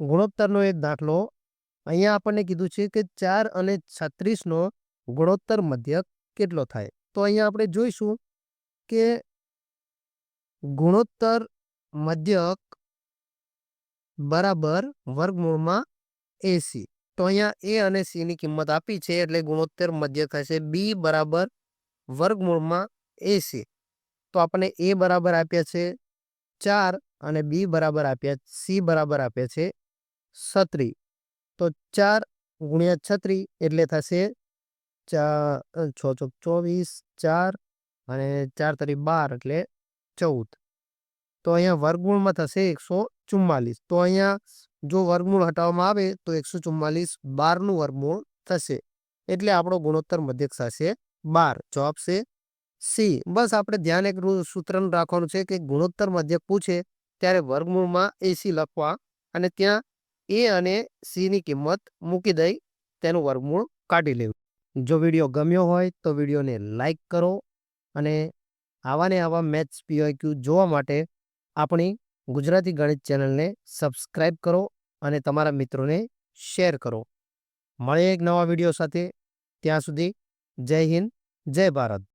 ગુણોત્તરનો એક દાખલો. અહીંયા આપણને કીધું છે કે ચાર અને છત્રીસનો ગુણોત્તર મધ્યક કેટલો થાય? તો અહીંયા આપણે જોઈશું કે ગુણોત્તર મધ્યક બરાબર વર્ગમૂળમાં એસી. તો અહીંયા એ અને સી ની કિંમત આપી છે એટલે ગુણોત્તર મધ્યક થશે બી બરાબર વર્ગમૂળમાં એસી. તો આપણને એ બરાબર આપ્યા છે ચાર અને બી બરાબર આપ્યા, સી બરાબર આપ્યા છે છત્રી. તો ચાર ગુણ્યા છત્રી એટલે થશે છ ચોક ચોવીસ, ચાર અને ચાર તરી બાર એટલે ચૌદ. તો અહીંયા વર્ગમૂળમાં થશે એકસો ચુમ્માલીસ. તો અહીંયા જો વર્ગમૂળ હટાવવામાં આવે તો એકસો ચુમ્માલીસ બારનું વર્ગમૂળ થશે. એટલે આપણો ગુણોત્તર મધ્યક થશે બાર. જવાબ છે સી. બસ આપણે ધ્યાન એક સૂત્રનું રાખવાનું છે કે ગુણોત્તર મધ્યક પૂછે ત્યારે વર્ગમૂળમાં એસી લખવા અને ત્યાં એ અને સી ની કિંમત મૂકી દઈ તેનું વર્ગમૂળ કાઢી લેવું. જો વીડિયો ગમ્યો હોય તો વિડીયોને લાઈક કરો અને આવા ને આવા મેથ્સ પીઓક્યુ જોવા માટે આપણી ગુજરાતી ગણિત ચેનલને સબસ્ક્રાઇબ કરો અને તમારા મિત્રોને શેર કરો. મળીએ એક નવા વીડિયો સાથે. ત્યાં સુધી જય હિન્દ, જય ભારત.